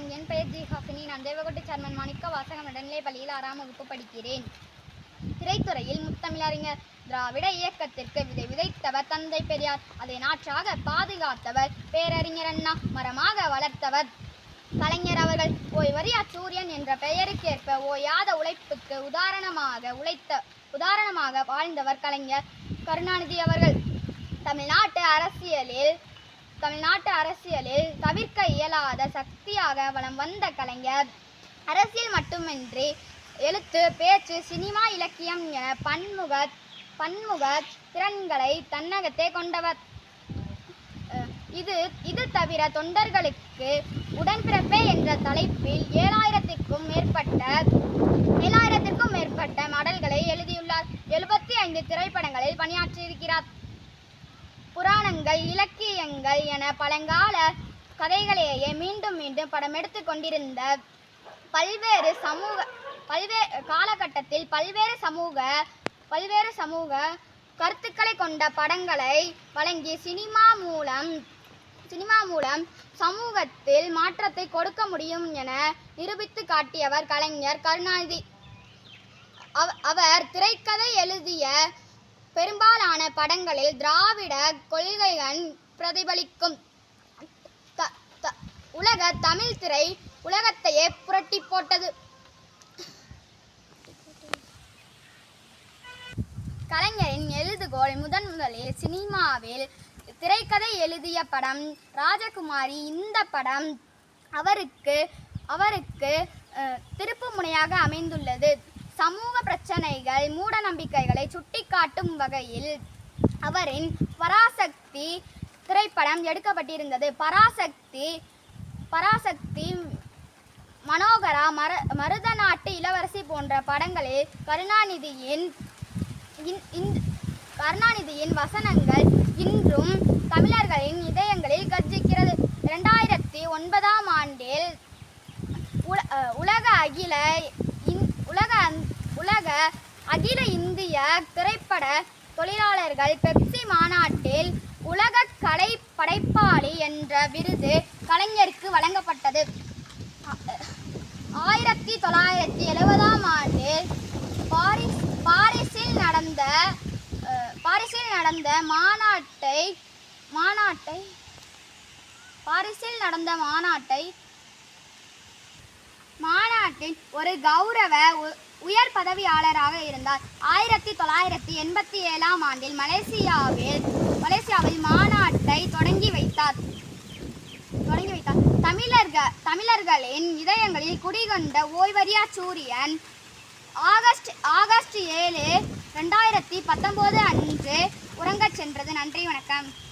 வணக்கம் என் பெயர் ஜி ஹாசினி நான் தேவகோட்டை சேர்மன் மாணிக்க வாசகம் நடுநிலைப் பள்ளியில் ஆறாம் வகுப்பு படிக்கிறேன். திரைத்துறையில் முத்தமிழறிஞர் திராவிட இயக்கத்திற்கு விதை விதைத்தவர் தந்தை பெரியார். அதை நாற்றாக பாதுகாத்தவர் பேரறிஞர் அண்ணா மரமாக வளர்த்தவர். கலைஞர் அவர்கள் ஓய்வறியா சூரியன் என்ற பெயருக்கேற்ப ஓயாத உழைப்புக்கு உதாரணமாக உழைத்த உதாரணமாக வாழ்ந்தவர் கலைஞர் கருணாநிதி அவர்கள். தமிழ்நாட்டு அரசியலில் தமிழ்நாட்டு அரசியலில் தவிர்க்க இயலாத சக்தியாக வலம் வந்த கலைஞர். அரசியல் மட்டுமின்றி எழுத்து பேச்சு சினிமா இலக்கியம் என பன்முக பன்முக திறன்களை தன்னகத்தே கொண்டவர். இது இது தவிர தொண்டர்களுக்கு உடன்பிறப்பே என்ற தலைப்பில் ஏழாயிரத்திற்கும் மேற்பட்ட ஏழாயிரத்திற்கும் மேற்பட்ட மடல்களை எழுதியுள்ளார். எழுபத்தி ஐந்து திரைப்படங்களில் பணியாற்றியிருக்கிறார். புராணங்கள் இலக்கியங்கள் என பழங்கால கதைகளையே மீண்டும் மீண்டும் படமெடுத்து கொண்டிருந்த பல்வேறு சமூக பல்வேறு காலகட்டத்தில் பல்வேறு சமூக பல்வேறு சமூக கருத்துக்களை கொண்ட படங்களை வழங்கி சினிமா மூலம் சினிமா மூலம் சமூகத்தில் மாற்றத்தை கொடுக்க முடியும் என நிரூபித்து காட்டியவர் கலைஞர் கருணாநிதி. அவ- அவர் திரைக்கதை எழுதிய பெரும்பாலான படங்களில் திராவிட கொள்கைகள் பிரதிபலிக்கும். த- உலக தமிழ் திரை உலகத்தையே புரட்டி போட்டது. கலைஞரின் எழுதுகோள் முதன் முதலில் சினிமாவில் திரைக்கதை எழுதிய படம் ராஜகுமாரி இந்த படம் அவருக்கு அவருக்கு அஹ், திருப்பு முனையாக அமைந்துள்ளது. சமூக பிரச்சனைகள் மூட நம்பிக்கைகளை சுட்டிக்காட்டும் வகையில் அவரின் பராசக்தி திரைப்படம் எடுக்கப்பட்டிருந்தது. பராசக்தி பராசக்தி மனோகரா மர மருதநாட்டு இளவரசி போன்ற படங்களில் கருணாநிதியின் கருணாநிதியின் வசனங்கள் இன்றும் தமிழர்களின் இதயங்களில் கர்ஜிக்கிறது. இரண்டாயிரத்தி ஒன்பதாம் ஆண்டில் உல- உலக அகில அகில இந்திய திரைப்பட தொழிலாளர்கள் பெப்சி மாநாட்டில் உலக கலை படைப்பாளி என்ற விருது கலைஞருக்கு வழங்கப்பட்டது. ஆயிரத்தி தொள்ளாயிரத்தி எழுபதாம் ஆண்டில் பாரிஸ் பாரிஸில் நடந்த பாரிஸில் நடந்த மாநாட்டை மாநாட்டை பாரிஸில் நடந்த மாநாட்டை மாநாட்டின் ஒரு கௌரவ உ- உயர் பதவியாளராக இருந்தார். ஆயிரத்தி தொள்ளாயிரத்தி எண்பத்தி ஏழாம் ஆண்டில் மலேசியாவில் மலேசியாவில் மாநாட்டை தொடங்கி வைத்தார். தொடங்கி வைத்தார். தமிழர்கள் தமிழர்களின் இதயங்களில் குடிகொண்ட ஓய்வறியா சூரியன் ஆகஸ்ட் ஆகஸ்ட் ஏழு ரெண்டாயிரத்தி பத்தொம்போது அன்று உறங்கச் சென்றது. நன்றி வணக்கம்.